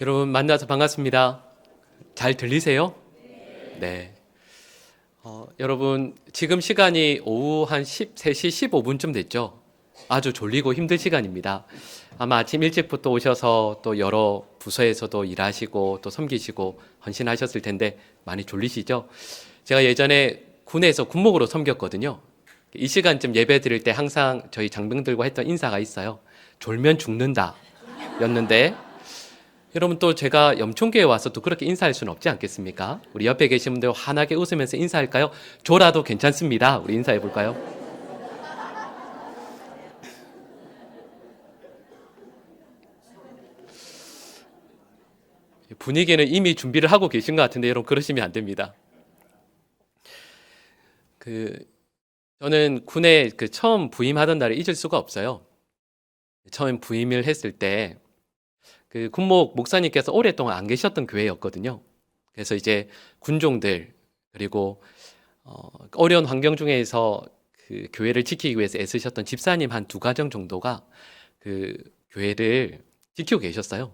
여러분 만나서 반갑습니다. 잘 들리세요? 네. 어, 여러분 지금 시간이 오후 한 13시 15분쯤 됐죠. 아주 졸리고 힘든 시간입니다. 아마 아침 일찍부터 오셔서 또 여러 부서에서도 일하시고 또 섬기시고 헌신하셨을 텐데 많이 졸리시죠? 제가 예전에 군에서 군목으로 섬겼거든요. 이 시간쯤 예배 드릴 때 항상 저희 장병들과 했던 인사가 있어요. 졸면 죽는다. 였는데 여러분 또 제가 염총교회 와서 또 그렇게 인사할 수는 없지 않겠습니까? 우리 옆에 계신 분들 환하게 웃으면서 인사할까요? 졸아도 괜찮습니다. 우리 인사해 볼까요? 분위기는 이미 준비를 하고 계신 것 같은데 여러분 그러시면 안 됩니다. 그 저는 군에 그 처음 부임하던 날을 잊을 수가 없어요. 처음 부임을 했을 때 그 군목 목사님께서 오랫동안 안 계셨던 교회였거든요. 그래서 이제 군종들 그리고 어, 어려운 환경 중에서 그 교회를 지키기 위해서 애쓰셨던 집사님 한 두 가정 정도가 그 교회를 지키고 계셨어요.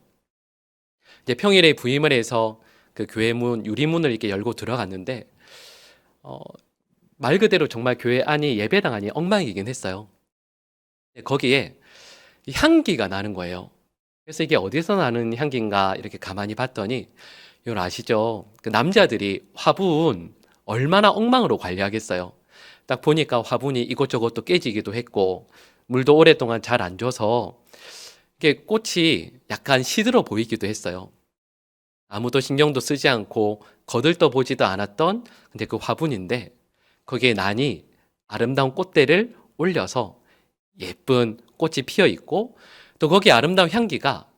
이제 평일에 부임을 해서 그 교회 문 유리문을 이렇게 열고 들어갔는데 어, 말 그대로 정말 교회 안이 예배당 안이 엉망이긴 했어요. 거기에 이 향기가 나는 거예요. 그래서 이게 어디서 나는 향기인가 이렇게 가만히 봤더니 여러분 아시죠? 그 남자들이 화분 얼마나 엉망으로 관리하겠어요. 딱 보니까 화분이 이곳저곳 또 깨지기도 했고 물도 오랫동안 잘 안 줘서 이게 꽃이 약간 시들어 보이기도 했어요. 아무도 신경도 쓰지 않고 거들떠 보지도 않았던 근데 그 화분인데 거기에 난이 아름다운 꽃대를 올려서 예쁜 꽃이 피어 있고 또 거기 아름다운 향기가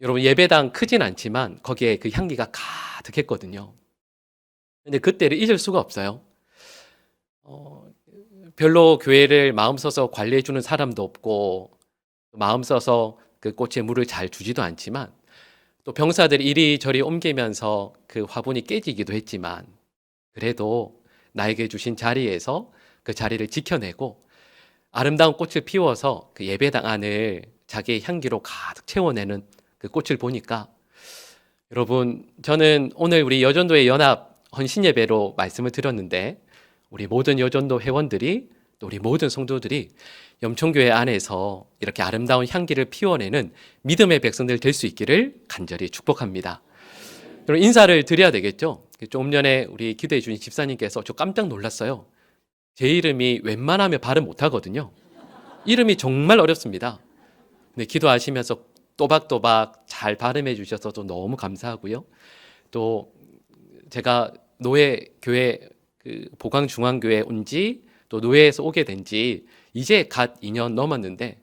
여러분 예배당 크진 않지만 거기에 그 향기가 가득했거든요. 근데 그때를 잊을 수가 없어요. 어, 별로 교회를 마음 써서 관리해 주는 사람도 없고 마음 써서 그 꽃에 물을 잘 주지도 않지만 또 병사들이 이리저리 옮기면서 그 화분이 깨지기도 했지만 그래도 나에게 주신 자리에서 그 자리를 지켜내고 아름다운 꽃을 피워서 그 예배당 안을 자기의 향기로 가득 채워내는 그 꽃을 보니까 여러분 저는 오늘 우리 여전도의 연합 헌신 예배로 말씀을 드렸는데 우리 모든 여전도 회원들이 또 우리 모든 성도들이 염총교회 안에서 이렇게 아름다운 향기를 피워내는 믿음의 백성들 될 수 있기를 간절히 축복합니다. 여러분 인사를 드려야 되겠죠? 좀 전에 우리 기도해 주신 집사님께서 저 깜짝 놀랐어요. 제 이름이 웬만하면 발음 못 하거든요. 이름이 정말 어렵습니다. 근데 기도하시면서 또박또박 잘 발음해 주셔서 너무 감사하고요. 또 제가 노예 교회 그 보강 중앙교회 온 지 또 노예에서 오게 된 지 이제 갓 2년 넘었는데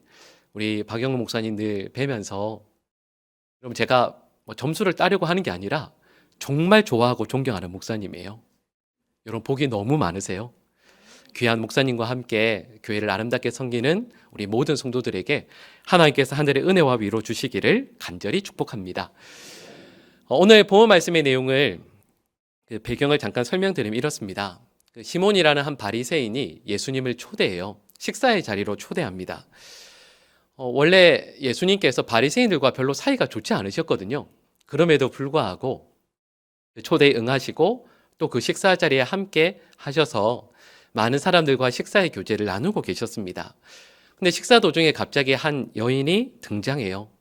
우리 박영근 목사님 늘 뵈면서 여러분 제가 뭐 점수를 따려고 하는 게 아니라 정말 좋아하고 존경하는 목사님이에요. 여러분 복이 너무 많으세요. 귀한 목사님과 함께 교회를 아름답게 섬기는 우리 모든 성도들에게 하나님께서 하늘의 은혜와 위로 주시기를 간절히 축복합니다. 어, 오늘 보험 말씀의 내용을 그 배경을 잠깐 설명드리면 이렇습니다. 그 시몬이라는 한 바리새인이 예수님을 초대해요. 식사의 자리로 초대합니다. 어, 원래 예수님께서 바리새인들과 별로 사이가 좋지 않으셨거든요. 그럼에도 불구하고 초대에 응하시고 또 그 식사 자리에 함께 하셔서 많은 사람들과 식사의 교제를 나누고 계셨습니다. 근데 식사 도중에 갑자기 한 여인이 등장해요.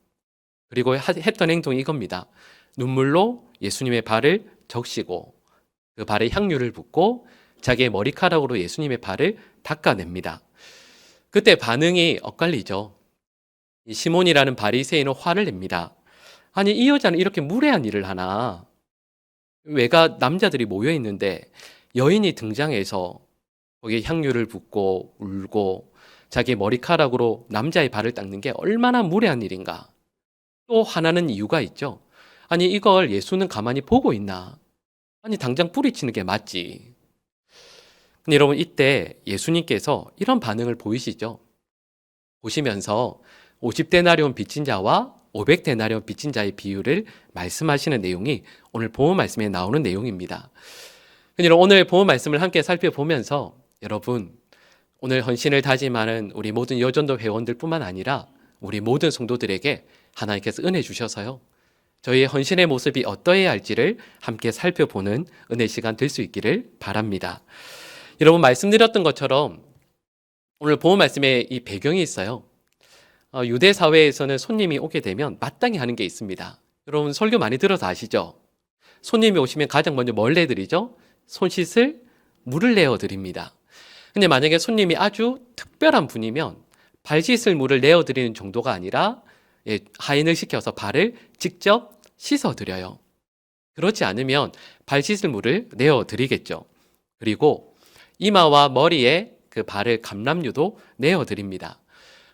그리고 했던 행동이 이겁니다. 눈물로 예수님의 발을 적시고 그 발에 향유를 붓고 자기의 머리카락으로 예수님의 발을 닦아냅니다. 그때 반응이 엇갈리죠. 시몬이라는 바리새인은 화를 냅니다. 아니 이 여자는 이렇게 무례한 일을 하나? 외가 남자들이 모여 있는데 여인이 등장해서 거기에 향유를 붓고 울고 자기의 머리카락으로 남자의 발을 닦는 게 얼마나 무례한 일인가? 또 하나는 이유가 있죠. 아니 이걸 예수는 가만히 보고 있나? 아니 당장 뿌리치는 게 맞지. 근데 여러분 이때 예수님께서 이런 반응을 보이시죠? 보시면서 50데나리온 빚진 자와 500데나리온 빚진 자의 비유를 말씀하시는 내용이 오늘 보험 말씀에 나오는 내용입니다. 여러분 오늘 보험 말씀을 함께 살펴보면서 여러분 오늘 헌신을 다짐하는 우리 모든 여전도 회원들뿐만 아니라 우리 모든 성도들에게 하나님께서 은혜 주셔서요. 저희의 헌신의 모습이 어떠해야 할지를 함께 살펴보는 은혜 시간 될 수 있기를 바랍니다. 여러분 말씀드렸던 것처럼 오늘 보험 말씀에 이 배경이 있어요. 어, 유대 사회에서는 손님이 오게 되면 마땅히 하는 게 있습니다. 여러분 설교 많이 들어서 아시죠? 손님이 오시면 가장 먼저 뭘 내드리죠? 손 씻을 물을 내어 드립니다. 근데 만약에 손님이 아주 특별한 분이면 발 씻을 물을 내어 드리는 정도가 아니라 예, 하인을 시켜서 발을 직접 씻어 드려요. 그렇지 않으면 발 씻을 물을 내어 드리겠죠. 그리고 이마와 머리에 그 발을 감람유도 내어 드립니다.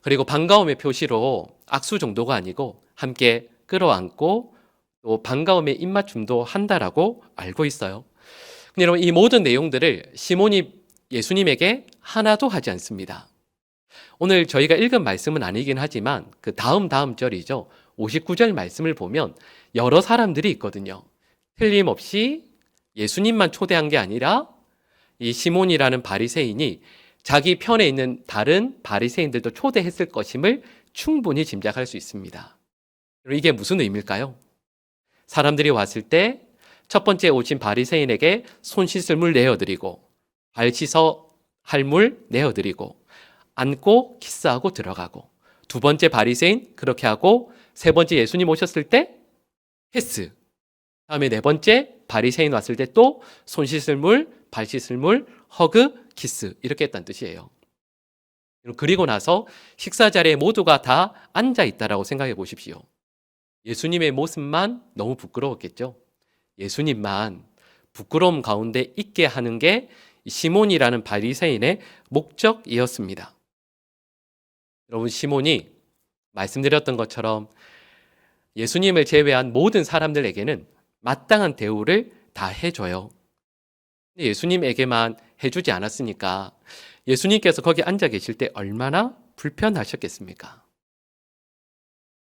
그리고 반가움의 표시로 악수 정도가 아니고 함께 끌어안고 또 반가움의 입맞춤도 한다라고 알고 있어요. 근데 여러분 이 모든 내용들을 시몬이 예수님에게 하나도 하지 않습니다. 오늘 저희가 읽은 말씀은 아니긴 하지만 그 다음 다음 절이죠. 59절 말씀을 보면 여러 사람들이 있거든요. 틀림없이 예수님만 초대한 게 아니라 이 시몬이라는 바리새인이 자기 편에 있는 다른 바리새인들도 초대했을 것임을 충분히 짐작할 수 있습니다. 이게 무슨 의미일까요? 사람들이 왔을 때 첫 번째 오신 바리새인에게 손 씻을 물 내어 드리고 발 씻어 할물 내어드리고 앉고 키스하고 들어가고 두 번째 바리새인 그렇게 하고 세 번째 예수님 오셨을 때 패스 다음에 네 번째 바리새인 왔을 때 또 손 씻을 물, 발 씻을 물, 허그, 키스 이렇게 했다는 뜻이에요. 그리고 나서 식사 자리에 모두가 다 앉아 있다라고 생각해 보십시오. 예수님의 모습만 너무 부끄러웠겠죠. 예수님만 부끄러움 가운데 있게 하는 게 시몬이라는 바리새인의 목적이었습니다. 여러분 시몬이 말씀드렸던 것처럼 예수님을 제외한 모든 사람들에게는 마땅한 대우를 다 해줘요. 근데 예수님에게만 해주지 않았으니까 예수님께서 거기 앉아 계실 때 얼마나 불편하셨겠습니까?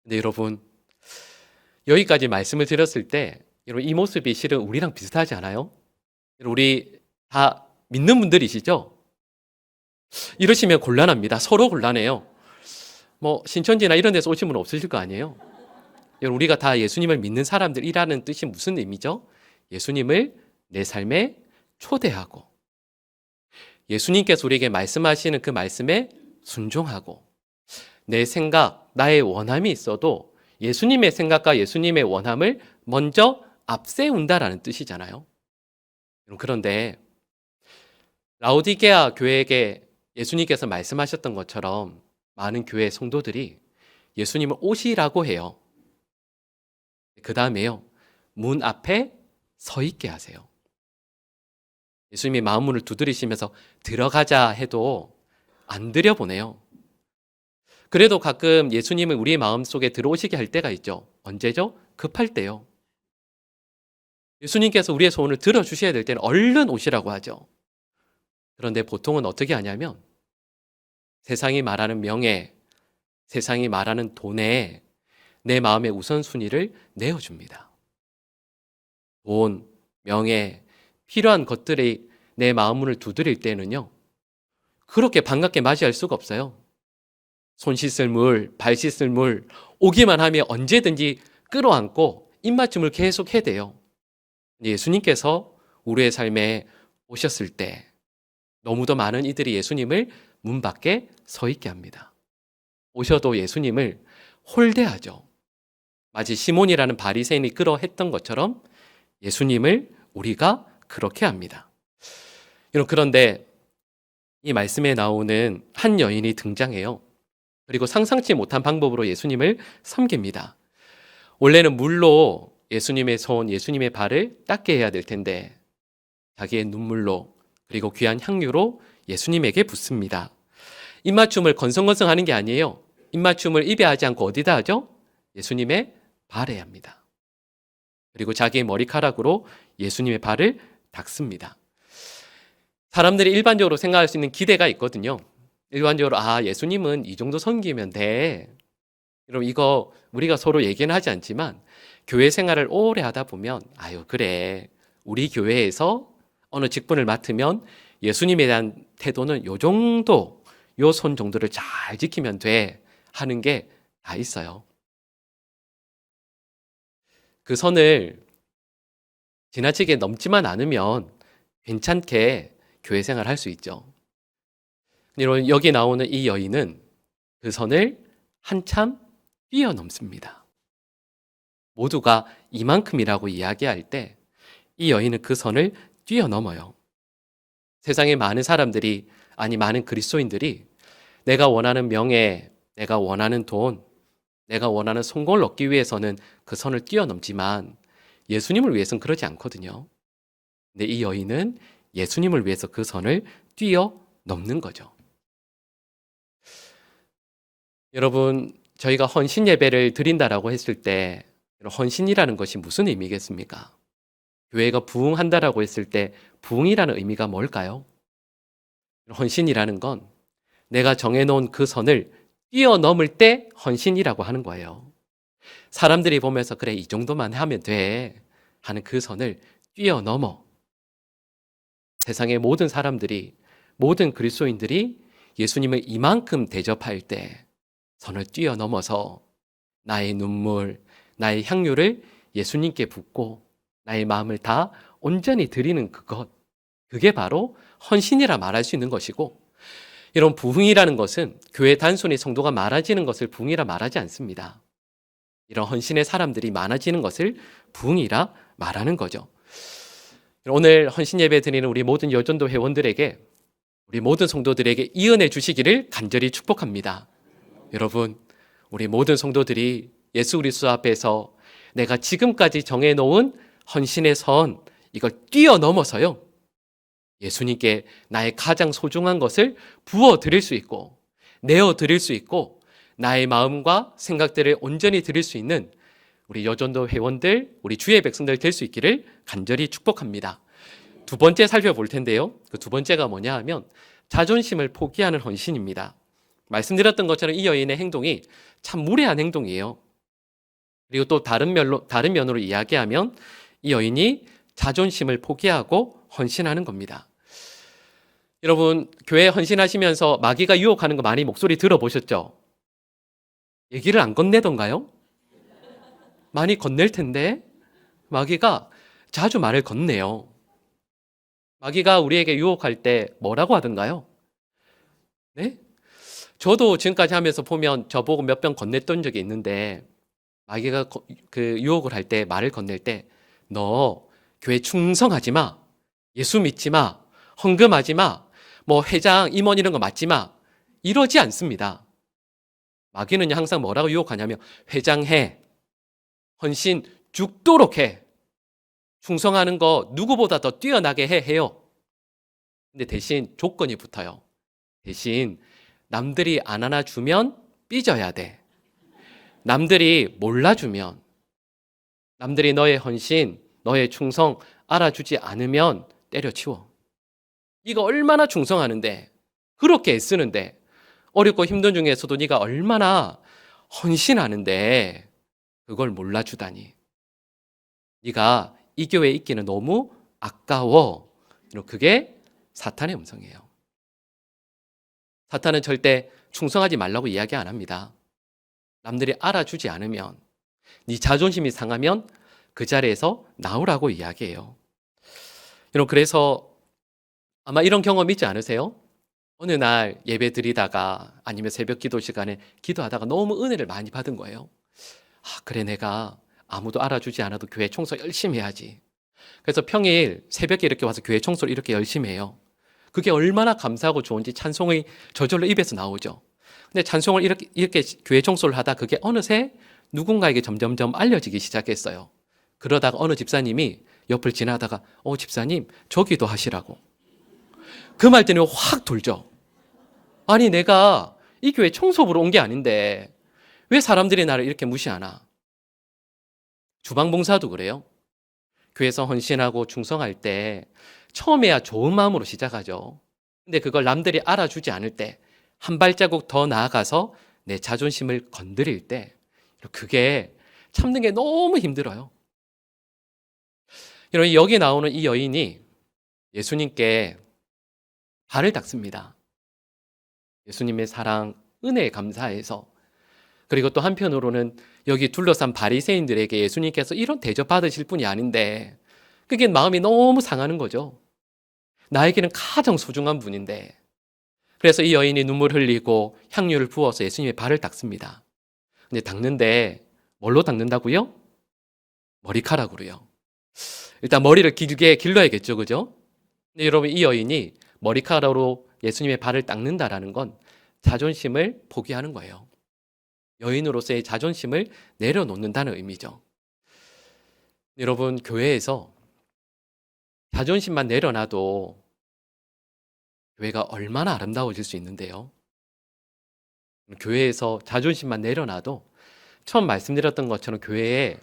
근데 여러분, 여기까지 말씀을 드렸을 때, 여러분, 이 모습이 실은 우리랑 비슷하지 않아요? 우리 다 믿는 분들이시죠? 이러시면 곤란합니다. 서로 곤란해요. 뭐, 신천지나 이런 데서 오신 분 없으실 거 아니에요? 우리가 다 예수님을 믿는 사람들이라는 뜻이 무슨 의미죠? 예수님을 내 삶에 초대하고, 예수님께서 우리에게 말씀하시는 그 말씀에 순종하고, 내 생각, 나의 원함이 있어도 예수님의 생각과 예수님의 원함을 먼저 앞세운다라는 뜻이잖아요. 그런데 라우디게아 교회에게 예수님께서 말씀하셨던 것처럼 많은 교회 성도들이 예수님을 오시라고 해요. 그 다음에요. 문 앞에 서 있게 하세요. 예수님이 마음문을 두드리시면서 들어가자 해도 안 들여보내요. 그래도 가끔 예수님을 우리의 마음 속에 들어오시게 할 때가 있죠. 언제죠? 급할 때요. 예수님께서 우리의 소원을 들어주셔야 될 때는 얼른 오시라고 하죠. 그런데 보통은 어떻게 하냐면 세상이 말하는 명예, 세상이 말하는 돈에 내 마음의 우선순위를 내어줍니다. 돈, 명예, 필요한 것들이 내 마음을 두드릴 때는요, 그렇게 반갑게 맞이할 수가 없어요. 손 씻을 물, 발 씻을 물, 오기만 하면 언제든지 끌어안고 입맞춤을 계속 해야 돼요. 예수님께서 우리의 삶에 오셨을 때 너무도 많은 이들이 예수님을 문 밖에 서 있게 합니다. 오셔도 예수님을 홀대하죠. 마치 시몬이라는 바리새인이 끌어했던 것처럼 예수님을 우리가 그렇게 합니다. 여러분 그런데 이 말씀에 나오는 한 여인이 등장해요. 그리고 상상치 못한 방법으로 예수님을 섬깁니다. 원래는 물로 예수님의 손, 예수님의 발을 닦게 해야 될 텐데 자기의 눈물로 그리고 귀한 향유로 예수님에게 붓습니다. 입맞춤을 건성건성 하는 게 아니에요. 입맞춤을 입에 하지 않고 어디다 하죠? 예수님의 발에 합니다. 그리고 자기의 머리카락으로 예수님의 발을 닦습니다. 사람들이 일반적으로 생각할 수 있는 기대가 있거든요. 일반적으로 아 예수님은 이 정도 섬기면 돼. 여러분 이거 우리가 서로 얘기는 하지 않지만 교회 생활을 오래 하다 보면 아유 그래 우리 교회에서 어느 직분을 맡으면 예수님에 대한 태도는 요 정도 요 손 정도를 잘 지키면 돼 하는 게 다 있어요. 그 선을 지나치게 넘지만 않으면 괜찮게 교회 생활 할 수 있죠. 이런 여기 나오는 이 여인은 그 선을 한참 뛰어넘습니다. 모두가 이만큼이라고 이야기할 때 이 여인은 그 선을 뛰어넘어요. 세상에 많은 사람들이 아니 많은 그리스도인들이 내가 원하는 명예, 내가 원하는 돈, 내가 원하는 성공을 얻기 위해서는 그 선을 뛰어넘지만 예수님을 위해서는 그러지 않거든요. 근데 이 여인은 예수님을 위해서 그 선을 뛰어넘는 거죠. 여러분, 저희가 헌신 예배를 드린다라고 했을 때 헌신이라는 것이 무슨 의미겠습니까? 교회가 부흥한다라고 했을 때 부흥이라는 의미가 뭘까요? 헌신이라는 건 내가 정해놓은 그 선을 뛰어넘을 때 헌신이라고 하는 거예요. 사람들이 보면서 그래 이 정도만 하면 돼 하는 그 선을 뛰어넘어 세상의 모든 사람들이 모든 그리스도인들이 예수님을 이만큼 대접할 때 선을 뛰어넘어서 나의 눈물, 나의 향유를 예수님께 붓고 나의 마음을 다 온전히 드리는 그것 그게 바로 헌신이라 말할 수 있는 것이고 이런 부흥이라는 것은 교회 단순히 성도가 많아지는 것을 부흥이라 말하지 않습니다. 이런 헌신의 사람들이 많아지는 것을 부흥이라 말하는 거죠. 오늘 헌신 예배 드리는 우리 모든 여전도 회원들에게 우리 모든 성도들에게 이 은혜 주시기를 간절히 축복합니다. 여러분, 우리 모든 성도들이 예수 그리스도 앞에서 내가 지금까지 정해 놓은 헌신의 선 이걸 뛰어넘어서요. 예수님께 나의 가장 소중한 것을 부어 드릴 수 있고 내어 드릴 수 있고 나의 마음과 생각들을 온전히 드릴 수 있는 우리 여전도 회원들, 우리 주의 백성들 될 수 있기를 간절히 축복합니다. 두 번째 살펴볼 텐데요. 그 두 번째가 뭐냐 하면 자존심을 포기하는 헌신입니다. 말씀드렸던 것처럼 이 여인의 행동이 참 무례한 행동이에요. 그리고 또 다른 면로 다른 면으로 이야기하면 이 여인이 자존심을 포기하고 헌신하는 겁니다. 여러분 교회 헌신하시면서 마귀가 유혹하는 거 많이 목소리 들어보셨죠? 얘기를 안 건네던가요? 많이 건넬 텐데 마귀가 자주 말을 건네요. 마귀가 우리에게 유혹할 때 뭐라고 하던가요? 네? 저도 지금까지 하면서 보면 저보고 몇 번 건넸던 적이 있는데 마귀가 그 유혹을 할 때 말을 건넬 때 너 교회 충성하지 마. 예수 믿지 마. 헌금하지 마. 뭐 회장, 임원 이런 거 맞지 마. 이러지 않습니다. 마귀는 항상 뭐라고 유혹하냐면 회장해. 헌신 죽도록 해. 충성하는 거 누구보다 더 뛰어나게 해 해요. 근데 대신 조건이 붙어요. 대신 남들이 안 안아주면 삐져야 돼. 남들이 몰라주면, 남들이 너의 헌신, 너의 충성 알아주지 않으면 때려치워. 네가 얼마나 충성하는데, 그렇게 애쓰는데, 어렵고 힘든 중에서도 네가 얼마나 헌신하는데, 그걸 몰라주다니. 네가 이 교회에 있기는 너무 아까워. 그게 사탄의 음성이에요. 사탄은 절대 충성하지 말라고 이야기 안 합니다. 남들이 알아주지 않으면 네 자존심이 상하면 그 자리에서 나오라고 이야기해요. 여러분 그래서 아마 이런 경험 있지 않으세요? 어느 날 예배 드리다가 아니면 새벽 기도 시간에 기도하다가 너무 은혜를 많이 받은 거예요. 아, 그래 내가 아무도 알아주지 않아도 교회 청소 열심히 해야지. 그래서 평일 새벽에 이렇게 와서 교회 청소를 이렇게 열심히 해요. 그게 얼마나 감사하고 좋은지 찬송이 저절로 입에서 나오죠. 근데 찬송을 이렇게, 이렇게 교회 청소를 하다 그게 어느새 누군가에게 점점점 알려지기 시작했어요. 그러다가 어느 집사님이 옆을 지나다가 어 집사님 저기도 하시라고 그 말 때문에 확 돌죠. 아니 내가 이 교회 청소부로 온 게 아닌데 왜 사람들이 나를 이렇게 무시하나? 주방 봉사도 그래요. 교회에서 헌신하고 충성할 때 처음에야 좋은 마음으로 시작하죠. 근데 그걸 남들이 알아주지 않을 때 한 발자국 더 나아가서 내 자존심을 건드릴 때 그게 참는 게 너무 힘들어요. 여러분 여기 나오는 이 여인이 예수님께 발을 닦습니다. 예수님의 사랑, 은혜에 감사해서 그리고 또 한편으로는 여기 둘러싼 바리새인들에게 예수님께서 이런 대접 받으실 분이 아닌데 그게 마음이 너무 상하는 거죠. 나에게는 가장 소중한 분인데. 그래서 이 여인이 눈물 흘리고 향유를 부어서 예수님의 발을 닦습니다. 근데 닦는데 뭘로 닦는다고요? 머리카락으로요. 일단 머리를 길게 길러야겠죠, 그죠? 근데 여러분 이 여인이 머리카락으로 예수님의 발을 닦는다라는 건 자존심을 포기하는 거예요. 여인으로서의 자존심을 내려놓는다는 의미죠. 여러분 교회에서 자존심만 내려놔도 교회가 얼마나 아름다워질 수 있는데요. 교회에서 자존심만 내려놔도 처음 말씀드렸던 것처럼 교회에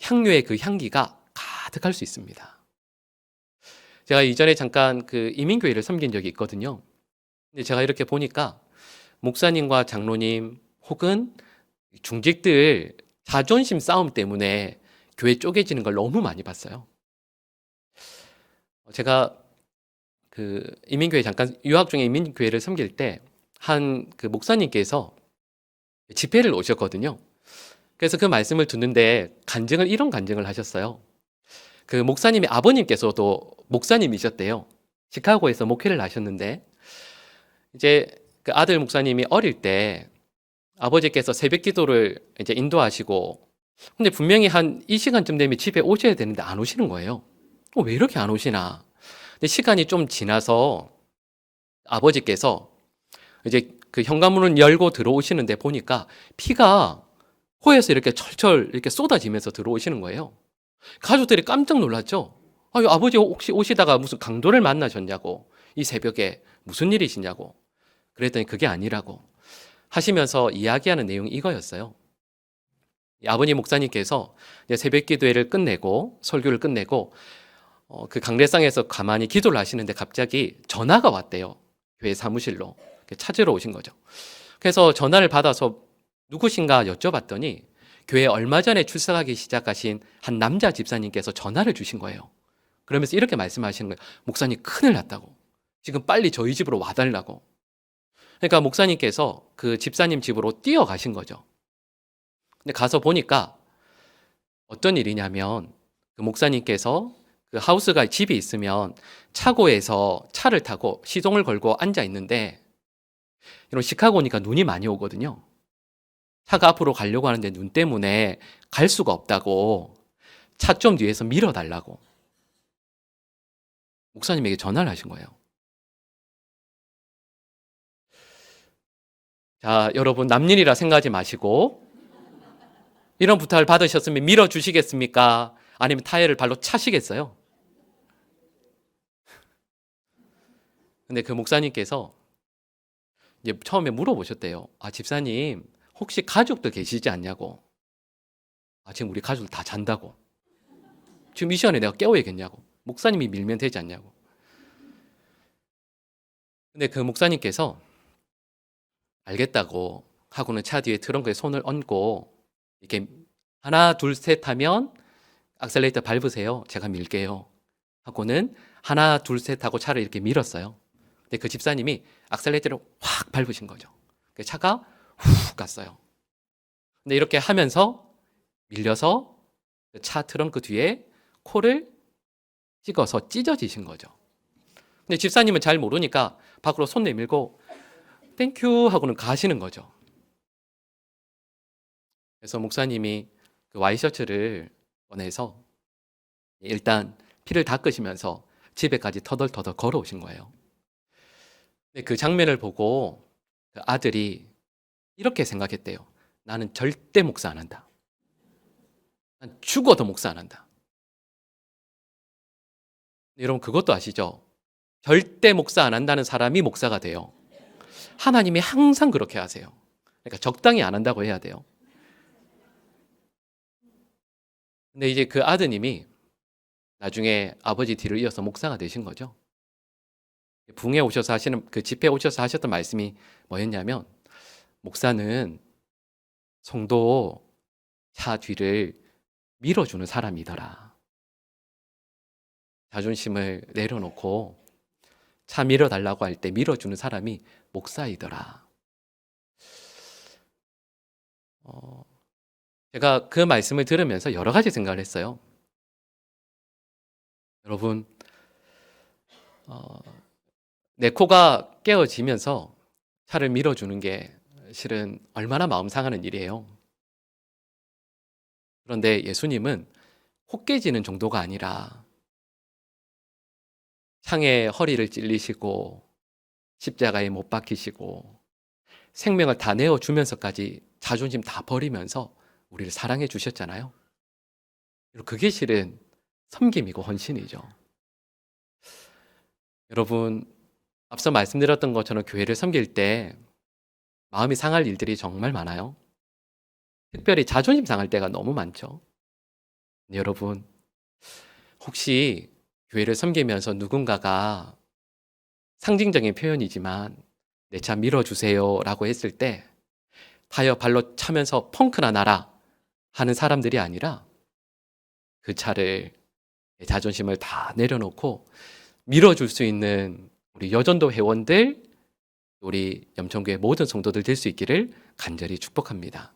향유의 그 향기가 가득할 수 있습니다. 제가 이전에 잠깐 그 이민교회를 섬긴 적이 있거든요. 근데 제가 이렇게 보니까 목사님과 장로님 혹은 중직들 자존심 싸움 때문에 교회 쪼개지는 걸 너무 많이 봤어요. 제가 그 이민교회 잠깐 유학 중에 이민교회를 섬길 때 한 그 목사님께서 집회를 오셨거든요. 그래서 그 말씀을 듣는데 간증을 이런 간증을 하셨어요. 그 목사님의 아버님께서도 목사님이셨대요. 시카고에서 목회를 하셨는데 이제 그 아들 목사님이 어릴 때 아버지께서 새벽 기도를 이제 인도하시고 근데 분명히 한 이 시간쯤 되면 집에 오셔야 되는데 안 오시는 거예요. 어, 왜 이렇게 안 오시나? 근데 시간이 좀 지나서 아버지께서 이제 그 현관문을 열고 들어오시는데 보니까 피가 코에서 이렇게 철철 이렇게 쏟아지면서 들어오시는 거예요. 가족들이 깜짝 놀랐죠. 아유, 아버지 혹시 오시다가 무슨 강도를 만나셨냐고. 이 새벽에 무슨 일이시냐고. 그랬더니 그게 아니라고. 하시면서 이야기하는 내용이 이거였어요. 이 아버님 목사님께서 새벽 기도회를 끝내고 설교를 끝내고 어, 그 강례상에서 가만히 기도를 하시는데 갑자기 전화가 왔대요. 교회 사무실로 찾으러 오신 거죠. 그래서 전화를 받아서 누구신가 여쭤봤더니 교회 얼마 전에 출석하기 시작하신 한 남자 집사님께서 전화를 주신 거예요. 그러면서 이렇게 말씀하시는 거예요. 목사님 큰일 났다고. 지금 빨리 저희 집으로 와달라고. 그러니까 목사님께서 그 집사님 집으로 뛰어가신 거죠. 근데 가서 보니까 어떤 일이냐면 그 목사님께서 그 하우스가 집이 있으면 차고에서 차를 타고 시동을 걸고 앉아 있는데 이런 시카고니까 눈이 많이 오거든요. 차가 앞으로 가려고 하는데 눈 때문에 갈 수가 없다고 차 좀 뒤에서 밀어달라고 목사님에게 전화를 하신 거예요. 자, 여러분 남일이라 생각하지 마시고 이런 부탁을 받으셨으면 밀어 주시겠습니까? 아니면 타이어를 발로 차시겠어요? 근데 그 목사님께서 이제 처음에 물어보셨대요. 아, 집사님, 혹시 가족도 계시지 않냐고. 아, 지금 우리 가족 다 잔다고. 지금 이 시간에 내가 깨워야겠냐고. 목사님이 밀면 되지 않냐고. 근데 그 목사님께서 알겠다고 하고는 차 뒤에 트렁크에 손을 얹고 이렇게 하나, 둘, 셋 하면 악셀레이터 밟으세요. 제가 밀게요. 하고는 하나, 둘, 셋 하고 차를 이렇게 밀었어요. 근데 그 집사님이 악셀레이터를 확 밟으신 거죠. 그 차가 훅 갔어요. 근데 이렇게 하면서 밀려서 그차 트렁크 뒤에 코를 찍어서 찢어지신 거죠. 근데 집사님은 잘 모르니까 밖으로 손 내밀고 땡큐 하고는 가시는 거죠. 그래서 목사님이 그 와이셔츠를 꺼내서 일단 피를 닦으시면서 집에까지 터덜터덜 걸어오신 거예요. 그 장면을 보고 그 아들이 이렇게 생각했대요. 나는 절대 목사 안 한다. 난 죽어도 목사 안 한다. 여러분 그것도 아시죠? 절대 목사 안 한다는 사람이 목사가 돼요. 하나님이 항상 그렇게 하세요. 그러니까 적당히 안 한다고 해야 돼요. 근데 이제 그 아드님이 나중에 아버지 뒤를 이어서 목사가 되신 거죠. 붕에 오셔서 하시는 그 집회 오셔서 하셨던 말씀이 뭐였냐면 목사는 성도 차 뒤를 밀어주는 사람이더라. 자존심을 내려놓고 차 밀어달라고 할 때 밀어주는 사람이 목사이더라. 어, 제가 그 말씀을 들으면서 여러 가지 생각을 했어요. 여러분, 어, 내 코가 깨어지면서 차를 밀어주는 게 실은 얼마나 마음 상하는 일이에요. 그런데 예수님은 코 깨지는 정도가 아니라 창에 허리를 찔리시고 십자가에 못 박히시고 생명을 다 내어 주면서까지 자존심 다 버리면서 우리를 사랑해 주셨잖아요. 그게 실은 섬김이고 헌신이죠. 여러분, 앞서 말씀드렸던 것처럼 교회를 섬길 때 마음이 상할 일들이 정말 많아요. 특별히 자존심 상할 때가 너무 많죠. 여러분, 혹시 교회를 섬기면서 누군가가 상징적인 표현이지만 내 차 밀어주세요 라고 했을 때 타이어 발로 차면서 펑크나 나라 하는 사람들이 아니라 그 차를 내 자존심을 다 내려놓고 밀어줄 수 있는 우리 여전도 회원들, 우리 염천교회 모든 성도들 될 수 있기를 간절히 축복합니다.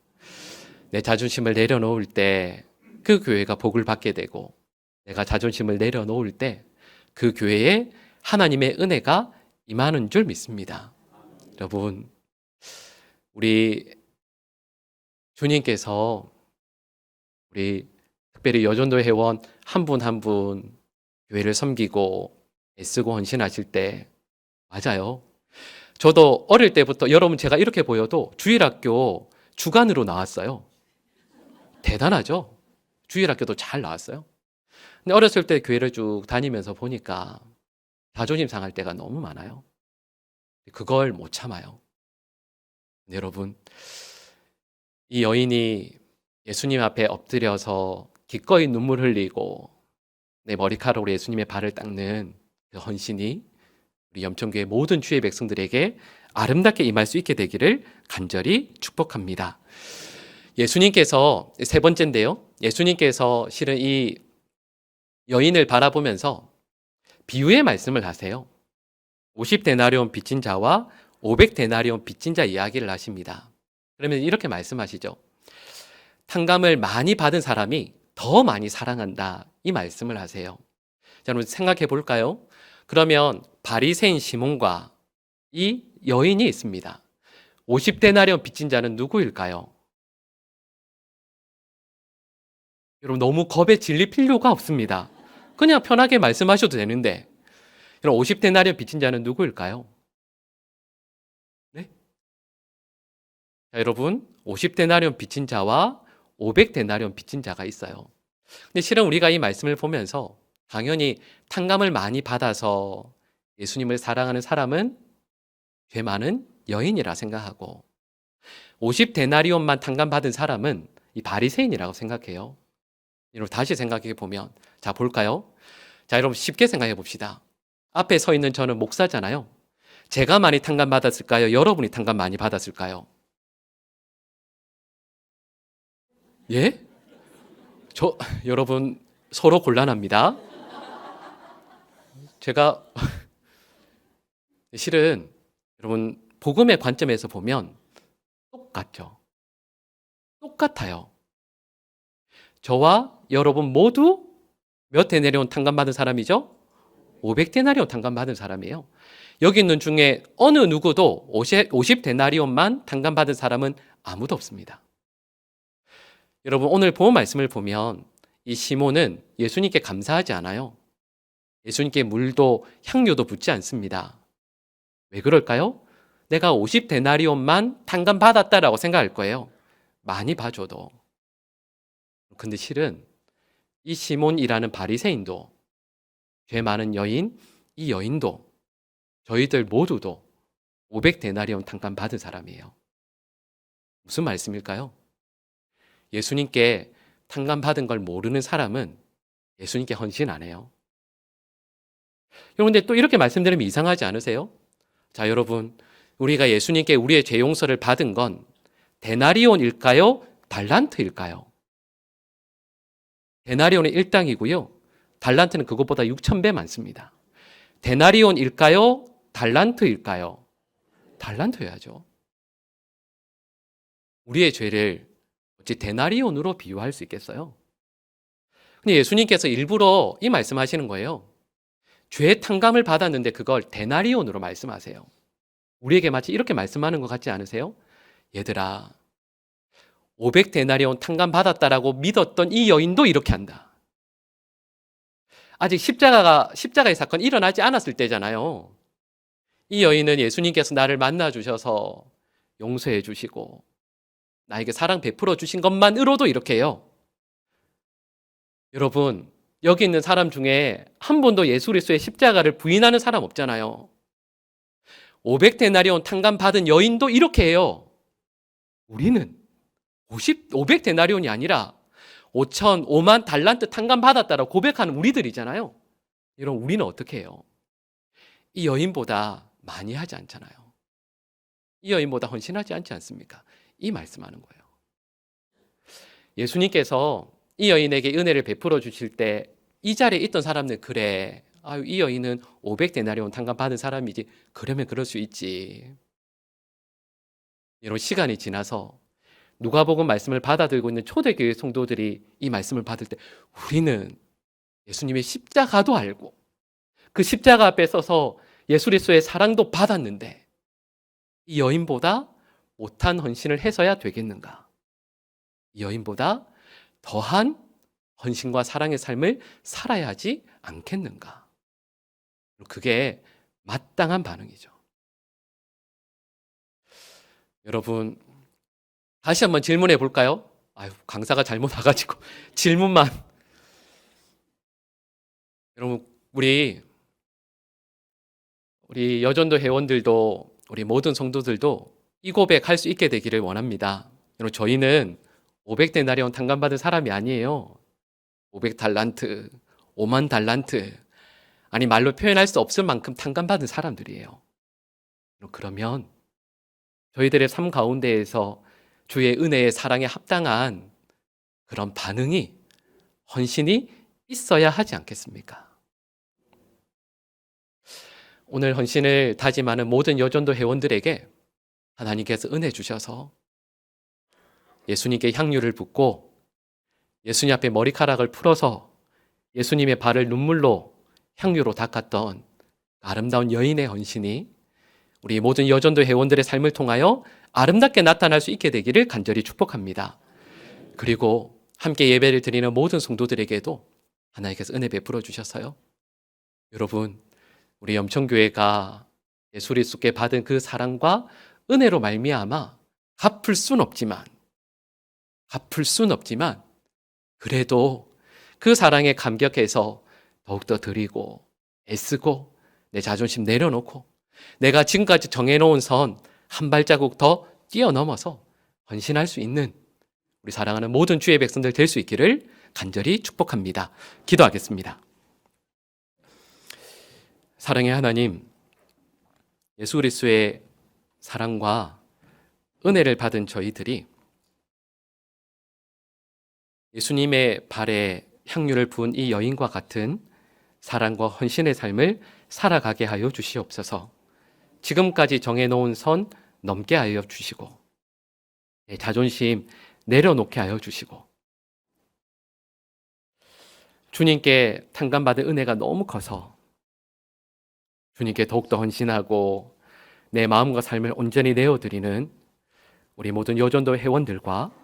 내 자존심을 내려놓을 때 그 교회가 복을 받게 되고 내가 자존심을 내려놓을 때 그 교회에 하나님의 은혜가 임하는 줄 믿습니다. 여러분, 우리 주님께서 우리 특별히 여전도 회원 한 분 한분 교회를 섬기고 애쓰고 헌신하실 때 맞아요. 저도 어릴 때부터 여러분 제가 이렇게 보여도 주일학교 주간으로 나왔어요. 대단하죠? 주일학교도 잘 나왔어요. 근데 어렸을 때 교회를 쭉 다니면서 보니까 자존심 상할 때가 너무 많아요. 그걸 못 참아요. 여러분, 이 여인이 예수님 앞에 엎드려서 기꺼이 눈물 흘리고 내 머리카락으로 예수님의 발을 닦는 그 헌신이 우리 염천교회 모든 주의 백성들에게 아름답게 임할 수 있게 되기를 간절히 축복합니다. 예수님께서 세 번째인데요. 예수님께서 실은 이 여인을 바라보면서 비유의 말씀을 하세요. 50데나리온 빚진 자와 500데나리온 빚진 자 이야기를 하십니다. 그러면 이렇게 말씀하시죠. 탕감을 많이 받은 사람이 더 많이 사랑한다. 이 말씀을 하세요. 자, 여러분 생각해 볼까요? 그러면 바리새인 시몬과 이 여인이 있습니다. 50데나리온 빚진 자는 누구일까요? 여러분 너무 겁에 질릴 필요가 없습니다. 그냥 편하게 말씀하셔도 되는데 그럼 50데나리온 빚진 자는 누구일까요? 네? 자, 여러분 50데나리온 빚진 자와 500데나리온 빚진 자가 있어요. 근데 실은 우리가 이 말씀을 보면서 당연히 탕감을 많이 받아서 예수님을 사랑하는 사람은 죄 많은 여인이라 생각하고 50데나리온만 탕감 받은 사람은 이 바리새인이라고 생각해요. 여러분 다시 생각해 보면 자 볼까요? 자 여러분 쉽게 생각해 봅시다. 앞에 서 있는 저는 목사잖아요. 제가 많이 탕감 받았을까요? 여러분이 탕감 많이 받았을까요? 예? 저 여러분 서로 곤란합니다. 제가 실은 여러분 복음의 관점에서 보면 똑같죠. 똑같아요. 저와 여러분 모두 몇 데나리온 탕감 받은 사람이죠? 500데나리온 탕감 받은 사람이에요. 여기 있는 중에 어느 누구도 50, 50데나리온만 탕감 받은 사람은 아무도 없습니다. 여러분 오늘 본 말씀을 보면 이 시몬은 예수님께 감사하지 않아요. 예수님께 물도 향료도 붓지 않습니다. 왜 그럴까요? 내가 50데나리온만 탕감 받았다라고 생각할 거예요. 많이 봐줘도. 근데 실은 이 시몬이라는 바리새인도 죄 많은 여인 이 여인도 저희들 모두도 500데나리온 탕감 받은 사람이에요. 무슨 말씀일까요? 예수님께 탕감 받은 걸 모르는 사람은 예수님께 헌신 안 해요. 여러분, 근데 또 이렇게 말씀드리면 이상하지 않으세요? 자, 여러분, 우리가 예수님께 우리의 죄 용서를 받은 건 데나리온일까요? 달란트일까요? 데나리온은 1당이고요. 달란트는 그것보다 6천배 많습니다. 데나리온일까요? 달란트일까요? 달란트여야죠. 우리의 죄를 어찌 데나리온으로 비유할 수 있겠어요? 근데 예수님께서 일부러 이 말씀하시는 거예요. 죄 탕감을 받았는데 그걸 데나리온으로 말씀하세요. 우리에게 마치 이렇게 말씀하는 것 같지 않으세요? 얘들아, 500데나리온 탕감 받았다라고 믿었던 이 여인도 이렇게 한다. 아직 십자가가 십자가의 사건이 일어나지 않았을 때잖아요. 이 여인은 예수님께서 나를 만나 주셔서 용서해 주시고 나에게 사랑 베풀어 주신 것만으로도 이렇게 해요. 여러분, 여기 있는 사람 중에 한 번도 예수 그리스도의 십자가를 부인하는 사람 없잖아요. 500데나리온 탕감 받은 여인도 이렇게 해요. 우리는 50 500데나리온이 아니라 5천 5만 달란트 탕감 받았다라고 고백하는 우리들이잖아요. 이런 우리는 어떻게 해요? 이 여인보다 많이 하지 않잖아요. 이 여인보다 헌신하지 않지 않습니까? 이 말씀하는 거예요. 예수님께서 이 여인에게 은혜를 베풀어 주실 때 이 자리에 있던 사람들 그래. 아유, 이 여인은 500데나리온 탕감 받은 사람이지. 그러면 그럴 수 있지. 이런 시간이 지나서 누가복음 말씀을 받아들고 있는 초대교회 성도들이 이 말씀을 받을 때 우리는 예수님의 십자가도 알고 그 십자가 앞에 서서 예수 그리스도의 사랑도 받았는데 이 여인보다 못한 헌신을 해서야 되겠는가? 이 여인보다 더한 헌신과 사랑의 삶을 살아야 하지 않겠는가? 그게 마땅한 반응이죠. 여러분, 다시 한번 질문해 볼까요? 아유, 강사가 잘못 와가지고 질문만. 여러분, 우리, 우리 여전도 회원들도 우리 모든 성도들도 이 고백 할 수 있게 되기를 원합니다. 여러분, 저희는 500데나리온 탕감받은 사람이 아니에요. 500 달란트, 5만 달란트, 아니 말로 표현할 수 없을 만큼 탕감받은 사람들이에요. 그러면 저희들의 삶 가운데에서 주의 은혜의 사랑에 합당한 그런 반응이 헌신이 있어야 하지 않겠습니까? 오늘 헌신을 다짐하는 모든 여전도 회원들에게 하나님께서 은혜 주셔서 예수님께 향유를 붓고 예수님 앞에 머리카락을 풀어서 예수님의 발을 눈물로 향유로 닦았던 아름다운 여인의 헌신이 우리 모든 여전도 회원들의 삶을 통하여 아름답게 나타날 수 있게 되기를 간절히 축복합니다. 그리고 함께 예배를 드리는 모든 성도들에게도 하나님께서 은혜 베풀어 주셨어요. 여러분, 우리 염천교회가 예수 그리스도께 받은 그 사랑과 은혜로 말미암아 갚을 순 없지만 갚을 순 없지만 그래도 그 사랑에 감격해서 더욱더 드리고 애쓰고 내 자존심 내려놓고 내가 지금까지 정해놓은 선 한 발자국 더 뛰어넘어서 헌신할 수 있는 우리 사랑하는 모든 주의 백성들 될 수 있기를 간절히 축복합니다. 기도하겠습니다. 사랑의 하나님, 예수 그리스도의 사랑과 은혜를 받은 저희들이 예수님의 발에 향유를 부은 이 여인과 같은 사랑과 헌신의 삶을 살아가게 하여 주시옵소서. 지금까지 정해놓은 선 넘게 하여 주시고, 내 자존심 내려놓게 하여 주시고, 주님께 탕감받은 은혜가 너무 커서 주님께 더욱더 헌신하고 내 마음과 삶을 온전히 내어드리는 우리 모든 여전도 회원들과